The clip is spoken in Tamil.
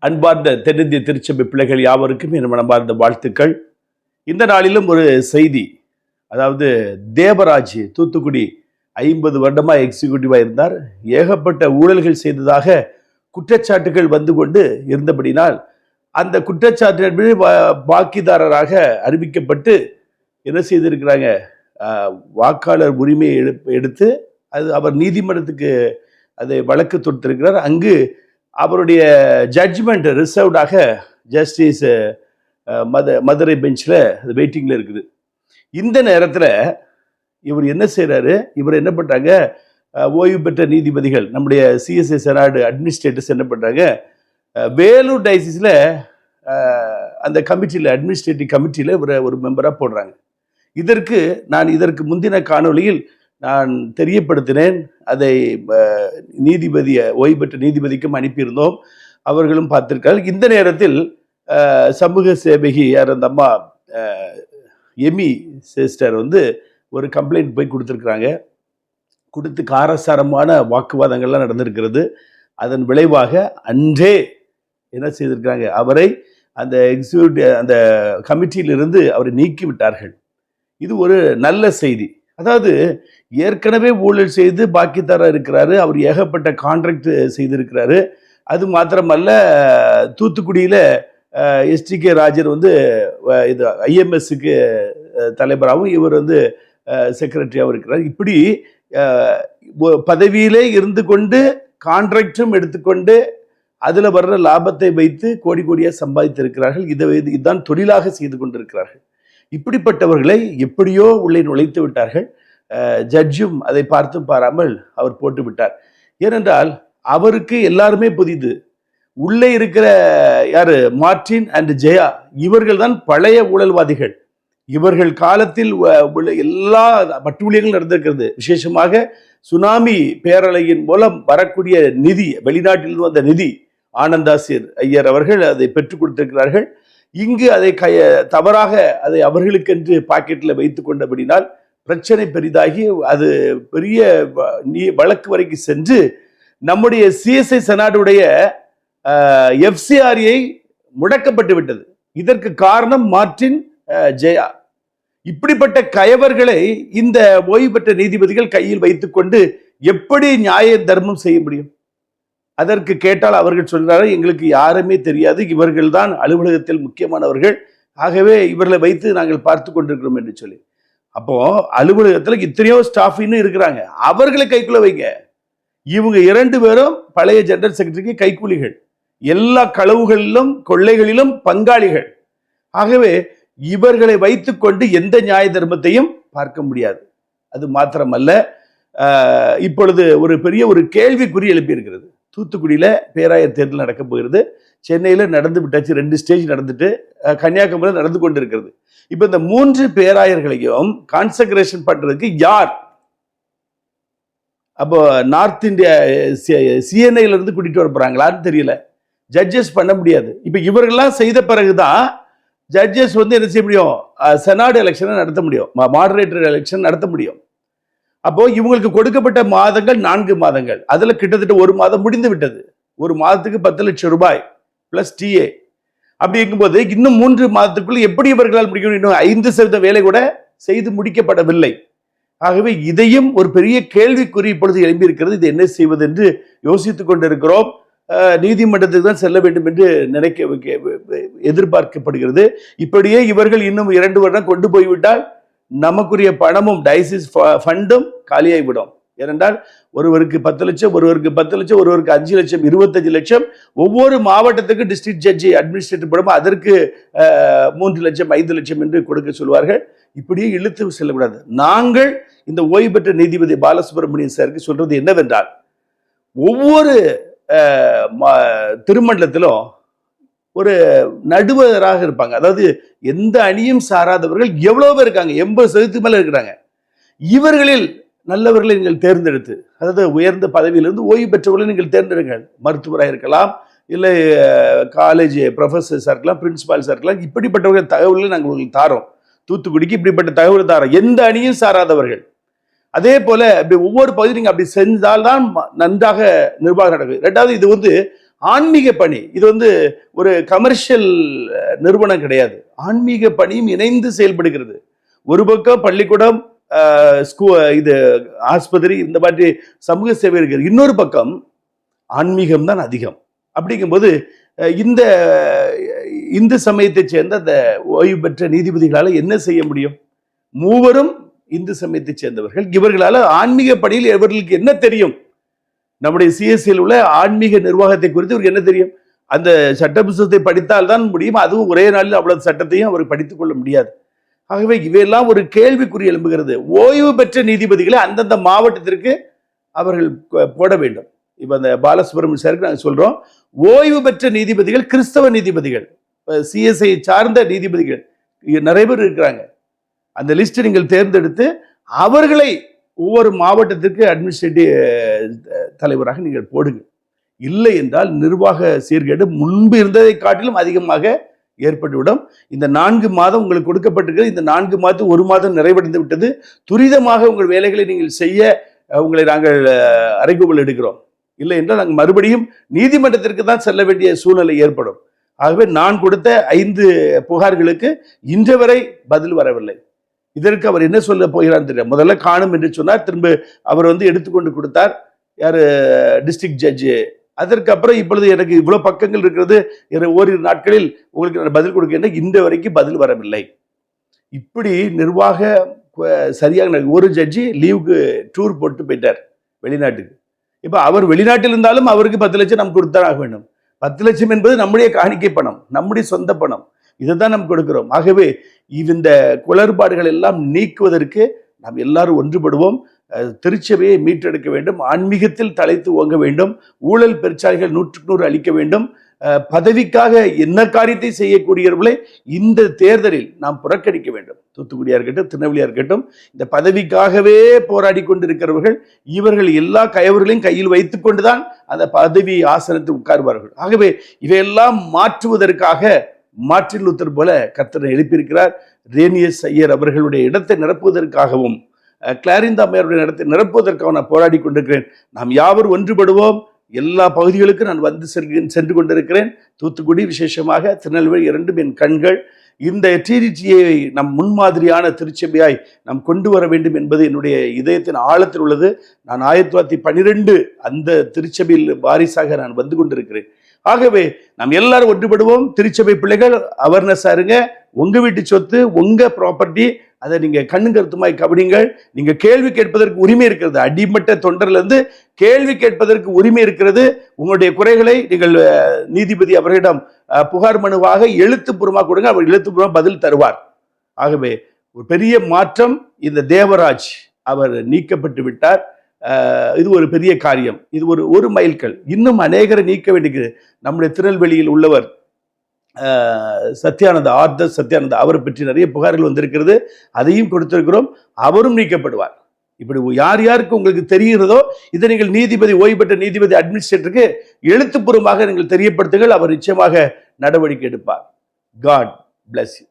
அன்பார்ந்த தென்னிந்திய திருச்சபை பிள்ளைகள் யாவருக்கும் என் மனமார்ந்த வாழ்த்துக்கள். இந்த நாளிலும் ஒரு செய்தி அதாவது தேவராஜ் தூத்துக்குடி ஐம்பது வருடமாக எக்ஸிக்யூட்டிவாக இருந்தார். ஏகப்பட்ட ஊழல்கள் செய்ததாக குற்றச்சாட்டுகள் வந்து கொண்டு இருந்தபடினால் அந்த குற்றச்சாட்டின் மீது வா- வாக்கிதாரராக அறிவிக்கப்பட்டு என்ன செய்திருக்கிறாங்க? வாக்காளர் உரிமையை எடுத்து அது அவர் நீதிமன்றத்துக்கு அதை வழக்கு தொடுத்திருக்கிறார். அங்கு அவருடைய ஜட்ஜ்மெண்ட் ரிசர்வ்டாக ஜஸ்டிஸ் மத மதுரை பெஞ்சில் அது வெயிட்டிங்கில் இருக்குது. இந்த நேரத்தில் இவர் என்ன செய்கிறாரு இவர் என்ன பண்ணுறாங்க ஓய்வு பெற்ற நீதிபதிகள் நம்முடைய சிஎஸ்ஐ செனாடு அட்மினிஸ்ட்ரேட்டர்ஸ் என்ன பண்ணுறாங்க வேலூர் டைசிஸில் அந்த கமிட்டியில் அட்மினிஸ்ட்ரேட்டிவ் கமிட்டியில் இவரை ஒரு மெம்பராக போடுறாங்க. இதற்கு நான் இதற்கு முந்தின காணொலியில் நான் தெரியப்படுத்தினேன். அதை நீதிபதியை ஓய்வு பெற்ற நீதிபதிக்கும் அனுப்பியிருந்தோம். அவர்களும் பார்த்திருக்கார்கள் இந்த நேரத்தில் சமூக சேவகி யார் அந்த அம்மா எமி சிஸ்டர் வந்து ஒரு கம்ப்ளைண்ட் போய் கொடுத்துருக்குறாங்க. கொடுத்து காரசாரமான வாக்குவாதங்கள்லாம் நடந்திருக்கிறது. அதன் விளைவாக அன்றே என்ன செய்திருக்கிறாங்க? அவரை அந்த எக்ஸிக்யூட்டிவ் அந்த கமிட்டியிலிருந்து அவரை நீக்கி விட்டார்கள் இது ஒரு நல்ல செய்தி. அதாவது ஏற்கனவே ஊழல் செய்து பாக்கித்தாராக இருக்கிறாரு அவர் ஏகப்பட்ட கான்ட்ராக்ட் செய்திருக்கிறாரு. அது மாத்திரமல்ல தூத்துக்குடியில் எஸ்டிகே ராஜர் வந்து இது ஐஎம்எஸ்க்கு தலைவராகவும் இவர் வந்து செக்ரட்டரியாகவும் இருக்கிறார். இப்படி பதவியிலே இருந்து கொண்டு கான்ட்ராக்டும் எடுத்துக்கொண்டு அதில் வர்ற லாபத்தை வைத்து கோடி கோடியாக சம்பாதித்திருக்கிறார்கள். இதை இதுதான் தொழிலாக செய்து கொண்டிருக்கிறார்கள். இப்படிப்பட்டவர்களை எப்படியோ உள்ளே நுழைத்து விட்டார்கள். ஜட்ஜும் அதை பார்த்தும் பாராமல் அவர் போட்டு விட்டார். ஏனென்றால் அவருக்கு எல்லாருமே புதிது. உள்ளே இருக்கிற யாரு? மார்டின் அண்ட் ஜெயா இவர்கள் தான் பழைய ஊழல்வாதிகள். இவர்கள் காலத்தில் உ- உள்ள எல்லா பட்டுழியங்களும் நடந்திருக்கிறது. விசேஷமாக சுனாமி பேரலையின் மூலம் வரக்கூடிய நிதி வெளிநாட்டிலிருந்து வந்த நிதி ஆனந்தாசிர் ஐயர் அவர்கள் அதை பெற்றுக் கொடுத்திருக்கிறார்கள். இங்கு அதை கைய தவறாக அதை அவர்களுக்கென்று பாக்கெட்டில் வைத்து கொண்டபடினால் பிரச்சனை பெரிதாகி அது பெரிய வ- நீ வழக்கு வரைக்கும் சென்று நம்முடைய சிஎஸ்ஐ செனாடுடைய எஃப்சிஆர்ஐ முடக்கப்பட்டு விட்டது. இதற்கு காரணம் மார்டின் ஜெயா. இப்படிப்பட்ட கயவர்களை இந்த ஓய்வு பெற்ற நீதிபதிகள் கையில் வைத்துக்கொண்டு எப்படி நியாய தர்மம் செய்ய முடியும்? அதற்கு கேட்டால் அவர்கள் சொல்கிறார்கள் எங்களுக்கு யாருமே தெரியாது இவர்கள் தான் அலுவலகத்தில் முக்கியமானவர்கள். ஆகவே இவர்களை வைத்து நாங்கள் பார்த்து கொண்டிருக்கிறோம் என்று சொல்லி. அப்போ அலுவலகத்தில் இத்தனையோ ஸ்டாஃப் இன்னும் இருக்கிறாங்க. அவர்களை கைக்குள்ள வைங்க. இவங்க இரண்டு பேரும் பழைய ஜெனரல் செக்ரட்டரிக்கு கைக்கூலிகள். எல்லா களவுகளிலும் கொள்ளைகளிலும் பங்காளிகள். ஆகவே இவர்களை வைத்துக்கொண்டு எந்த நியாய தர்மத்தையும் பார்க்க முடியாது. அது மாத்திரமல்ல. இப்பொழுது ஒரு பெரிய ஒரு கேள்விக்குறி எழுப்பியிருக்கிறது. தூத்துக்குடியில் பேராயர் தேர்தல் நடக்க போகிறது. சென்னையில் நடந்து விட்டாச்சு ரெண்டு ஸ்டேஜ் நடந்துட்டு கன்னியாகுமரியில் நடந்து கொண்டு இருக்கிறது இப்போ இந்த மூன்று பேராயர்களையும் கான்சக்ரேஷன் பண்ணுறதுக்கு யார்? அப்போ நார்த் இந்தியா சிஎன்ஐலேருந்து இருந்து கூட்டிட்டு வர போகிறாங்களான்னு தெரியல. ஜட்ஜஸ் பண்ண முடியாது. இப்போ இவர்கள்லாம் செய்த பிறகுதான் ஜட்ஜஸ் வந்து என்ன செய்ய முடியும்? செனாடு எலெக்ஷனை நடத்த முடியும். மாடரேட்டர் எலெக்ஷன் நடத்த முடியும். அப்போ இவங்களுக்கு கொடுக்கப்பட்ட மாதங்கள் நான்கு மாதங்கள். அதுல கிட்டத்தட்ட ஒரு மாதம் முடிந்து விட்டது. ஒரு மாதத்துக்கு பத்து லட்சம் ரூபாய் பிளஸ் டிஏ அப்படி இருக்கும்போது இன்னும் மூன்று மாதத்துக்குள்ள எப்படி இவர்களால் முடிக்கணும் இன்னும் ஐந்து சதவீத வேலை கூட செய்து முடிக்கப்படவில்லை. ஆகவே இதையும் ஒரு பெரிய கேள்விக்குறி இப்பொழுது எழும்பியிருக்கிறது. இது என்ன செய்வது என்று யோசித்துக் கொண்டிருக்கிறோம். நீதிமன்றத்துக்கு தான் செல்ல வேண்டும் என்று நினைக்க எதிர்பார்க்கப்படுகிறது. இப்படியே இவர்கள் இன்னும் இரண்டு வருடம் கொண்டு போய்விட்டால் நமக்குரிய பணமும் டைசிஸ் ஃபண்டும் காலியாகிவிடும் ஏனென்றால் ஒருவருக்கு பத்து லட்சம் ஒருவருக்கு பத்து லட்சம் ஒருவருக்கு அஞ்சு லட்சம் இருபத்தஞ்சு லட்சம் ஒவ்வொரு மாவட்டத்துக்கு டிஸ்ட்ரிக்ட் ஜட்ஜி அட்மினிஸ்ட்ரேட்டிவ் படம் அதற்கு மூன்று லட்சம் ஐந்து லட்சம் என்று கொடுக்க சொல்வார்கள். இப்படியே இழுத்து செல்லக்கூடாது. நாங்கள் இந்த ஓய்வு பெற்ற நீதிபதி பாலசுப்ரமணியன் சாருக்கு சொல்றது என்னவென்றால் ஒவ்வொரு திருமண்டலத்திலும் ஒரு நடுவராக இருப்பாங்க. அதாவது எந்த அணியும் சாராதவர்கள் எவ்வளோ பேர் இருக்காங்க? எண்பது சதவீதத்துக்கு மேலே இருக்கிறாங்க. இவர்களில் நல்லவர்களை நீங்கள் தேர்ந்தெடுத்து அதாவது உயர்ந்த பதவியிலிருந்து ஓய்வு பெற்றவர்களை நீங்கள் தேர்ந்தெடுங்கள். மருத்துவராக இருக்கலாம் இல்லை காலேஜ் ப்ரொஃபஸர்ஸாக இருக்கலாம் பிரின்ஸிபால்ஸாக இருக்கலாம் இப்படிப்பட்டவர்கள் தகவல்களை நாங்கள் உங்களுக்கு தாரோம். தூத்துக்குடிக்கு இப்படிப்பட்ட தகவல் தாரோம். எந்த அணியும் சாராதவர்கள். அதே போல் அப்படி ஒவ்வொரு பகுதியும் நீங்கள் அப்படி செஞ்சால்தான் நன்றாக நிர்வாகம் நடக்கும். ரெண்டாவது இது வந்து ஆன்மீக பணி. இது வந்து ஒரு கமர்ஷியல் நிறுவனம் கிடையாது. ஆன்மீக பணியும் இணைந்து செயல்படுகிறது. ஒரு பக்கம் பள்ளிக்கூடம் ஸ்கூ இது ஆஸ்பத்திரி இந்த மாதிரி சமூக சேவை இருக்கிறது. இன்னொரு பக்கம் ஆன்மீகம் தான் அதிகம். அப்படிங்கும்போது இந்த இந்து சமயத்தைச் சேர்ந்த அந்த ஓய்வு பெற்ற நீதிபதிகளால் என்ன செய்ய முடியும்? மூவரும் இந்து சமயத்தைச் சேர்ந்தவர்கள். இவர்களால் ஆன்மீக பணியில் இவர்களுக்கு என்ன தெரியும்? நம்முடைய சிஎஸ்சியில் உள்ள ஆன்மீக நிர்வாகத்தை குறித்து இவருக்கு என்ன தெரியும்? அந்த சட்ட படித்தால் தான் முடியும். அதுவும் ஒரே நாளில் அவ்வளவு சட்டத்தையும் அவர் படித்துக் கொள்ள முடியாது. ஆகவே இவையெல்லாம் ஒரு கேள்விக்குறி எழும்புகிறது. ஓய்வு பெற்ற நீதிபதிகளை அந்தந்த மாவட்டத்திற்கு அவர்கள் போட வேண்டும். இப்போ அந்த பாலசுப்ரமணிய சாருக்கு நாங்கள் சொல்கிறோம் ஓய்வு பெற்ற நீதிபதிகள் கிறிஸ்தவ நீதிபதிகள். இப்போ சிஎஸ்ஐ சார்ந்த நீதிபதிகள். நிறைய பேர் இருக்கிறாங்க. அந்த லிஸ்ட் நீங்கள் தேர்ந்தெடுத்து அவர்களை ஒவ்வொரு மாவட்டத்திற்கு அட்மினிஸ்ட்ரேட்டிவ் தலைவராக நீங்கள் போடுங்கள். இல்லை என்றால் நிர்வாக சீர்கேடு முன்பு இருந்ததை காட்டிலும் அதிகமாக ஏற்பட்டுவிடும். இந்த நான்கு மாதம் உங்களுக்கு கொடுக்கப்பட்டிருக்கிறது. இந்த நான்கு மாதம் ஒரு மாதம் நிறைவடைந்து விட்டது. துரிதமாக உங்கள் வேலைகளை நீங்கள் செய்ய உங்களை நாங்கள் அறைகூவல் எடுக்கிறோம். இல்லை என்றால் நாங்கள் மறுபடியும் நீதிமன்றத்திற்கு தான் செல்ல வேண்டிய சூழ்நிலை ஏற்படும். ஆகவே நான் கொடுத்த ஐந்து புகார்களுக்கு இன்று வரை பதில் வரவில்லை. இதற்கு அவர் என்ன சொல்ல போகிறார் தெரியல முதல்ல காணும் என்று சொன்னார். திரும்ப அவர் வந்து எடுத்துக்கொண்டு கொடுத்தார். யார் டிஸ்ட்ரிக்ட் ஜட்ஜு அதற்கு அப்புறம் இப்பொழுது எனக்கு இவ்வளோ பக்கங்கள் இருக்கிறது. ஓரிரு நாட்களில் உங்களுக்கு நான் பதில் கொடுக்கின்றேன் இந்த வரைக்கும் பதில் வரவில்லை. இப்படி நிர்வாக சரியாக ஒரு ஜட்ஜி லீவுக்கு டூர் போட்டு போயிட்டார் வெளிநாட்டுக்கு. இப்போ அவர் வெளிநாட்டில் இருந்தாலும் அவருக்கு பத்து லட்சம் நம்ம கொடுத்தான் ஆக வேண்டும். பத்து லட்சம் என்பது நம்முடைய காணிக்கை பணம் நம்முடைய சொந்த பணம். இதை தான் நம்ம கொடுக்கிறோம். ஆகவே இந்த குளறுபாடுகள் எல்லாம் நீக்குவதற்கு நாம் எல்லாரும் ஒன்றுபடுவோம். திருச்சபையை மீட்டெடுக்க வேண்டும் ஆன்மீகத்தில் தலைத்து ஓங்க வேண்டும் ஊழல் பெருச்சாளிகள் நூற்றுக்கு நூறு அளிக்க வேண்டும். பதவிக்காக என்ன காரியத்தை செய்யக்கூடியவர்களை இந்த தேர்தலில் நாம் புறக்கணிக்க வேண்டும். தூத்துக்குடியா இருக்கட்டும் திருநெல்வேலியா இருக்கட்டும் இந்த பதவிக்காகவே போராடி கொண்டிருக்கிறவர்கள் இவர்கள் எல்லா கயவர்களையும் கையில் வைத்துக் கொண்டுதான் அந்த பதவி ஆசனத்தில் உட்காருவார்கள். ஆகவே இவையெல்லாம் மாற்றுவதற்காக மாற்றில் உத்தர் போல கர்த்தரை எழுப்பியிருக்கிறார். ரேனியஸ் ஐயர் அவர்களுடைய இடத்தை நிரப்புவதற்காகவும் கிளாரிந்தா அம்மையாருடைய நடத்தை நிரப்புவதற்காக நான் போராடி கொண்டிருக்கிறேன். நாம் யாவர் ஒன்றுபடுவோம்? எல்லா பகுதிகளுக்கும் நான் வந்து சென்று சென்று கொண்டிருக்கிறேன். தூத்துக்குடி விசேஷமாக திருநெல்வேலி இரண்டும் என் கண்கள். இந்த டிடிடியை நம் முன்மாதிரியான திருச்சபையாய் நாம் கொண்டு வர வேண்டும் என்பது என்னுடைய இதயத்தின் ஆழத்தில் உள்ளது. நான் ஆயிரத்தி தொள்ளாயிரத்தி பன்னிரெண்டு அந்த திருச்சபையில் வாரிசாக நான் வந்து கொண்டிருக்கிறேன். ஆகவே நாம் எல்லாரும் ஒன்றுபடுவோம். திருச்சபை பிள்ளைகள் அவர்னஸ் ஆருங்க உங்கள் வீட்டு சொத்து உங்கள் ப்ராப்பர்ட்டி அதை நீங்கள் கண்ணு கருத்துமாய் கவனிங்கள் நீங்கள் கேள்வி கேட்பதற்கு உரிமை இருக்கிறது. அடிமட்ட தொண்டர்லேருந்து கேள்வி கேட்பதற்கு உரிமை இருக்கிறது. உங்களுடைய குறைகளை நீங்கள் நீதிபதி அவர்களிடம் புகார் மனுவாக எழுத்துப்பூர்வமாக கொடுங்க. அவர் எழுத்துப்பூர்வமாக பதில் தருவார். ஆகவே ஒரு பெரிய மாற்றம் இந்த தேவராஜ் அவர் நீக்கப்பட்டு விட்டார். இது ஒரு பெரிய காரியம். இது ஒரு ஒரு மைல்கல். இன்னும் அநேகரை நீக்க வேண்டியது நம்முடைய திருநெல்வேலியில் உள்ளவர் சத்யானந்தா ஆர்தர் சத்யானந்தா அவரை பற்றி நிறைய புகார்கள் வந்திருக்கிறது. அதையும் கொடுத்திருக்கிறோம். அவரும் நீக்கப்படுவார். இப்படி யார் யாருக்கு உங்களுக்கு தெரிகிறதோ இதை நீங்கள் நீதிபதி ஓய்வு பெற்ற நீதிபதி அட்மினிஸ்ட்ரேட்டருக்கு எழுத்துப்பூர்வமாக நீங்கள் தெரியப்படுத்துங்கள். அவர் நிச்சயமாக நடவடிக்கை எடுப்பார். God bless you